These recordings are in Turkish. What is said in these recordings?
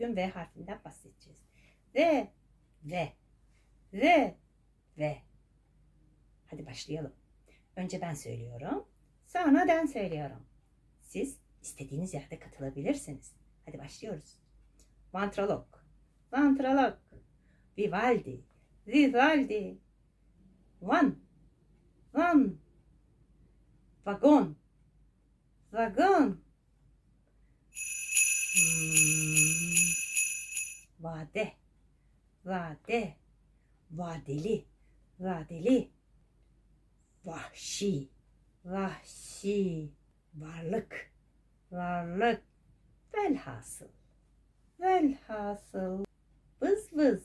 bugün V harfinden bahsedeceğiz. V, V, V, V. Hadi başlayalım. Önce ben söylüyorum. Sonra ben söylüyorum. Siz istediğiniz yerde katılabilirsiniz. Hadi başlıyoruz. Vantralok, vantralok, Vivaldi, Vivaldi, van, van, vagon, vagon, Hmm, vade, vade, vadeli, vadeli, vahşi, vahşi, varlık, varlık, velhasıl, velhasıl, vız vız,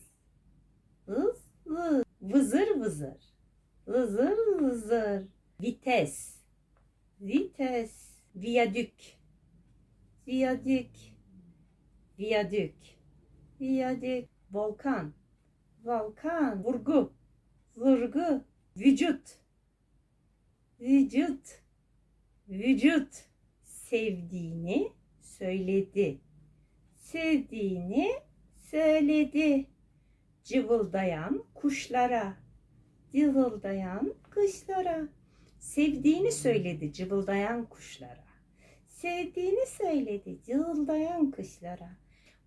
vız vız, vızır vızır, vızır vızır, vites, vites, viyadük, viyadük, viyadük, viyadük, volkan, volkan, vurgu, vurgu, vücut, vücut, vücut, sevdiğini söyledi, sevdiğini söyledi, cıvıldayan kuşlara, cıvıldayan kuşlara, sevdiğini söyledi cıvıldayan kuşlara, sevdiğini söyledi cıvıldayan kuşlara.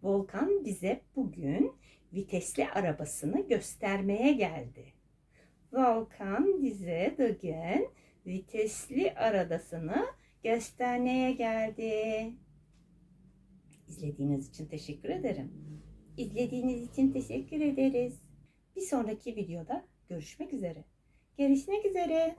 Volkan bize bugün vitesli arabasını göstermeye geldi. Volkan bize bugün vitesli arabasını göstermeye geldi. İzlediğiniz için teşekkür ederim. İzlediğiniz için teşekkür ederiz. Bir sonraki videoda görüşmek üzere. Görüşmek üzere.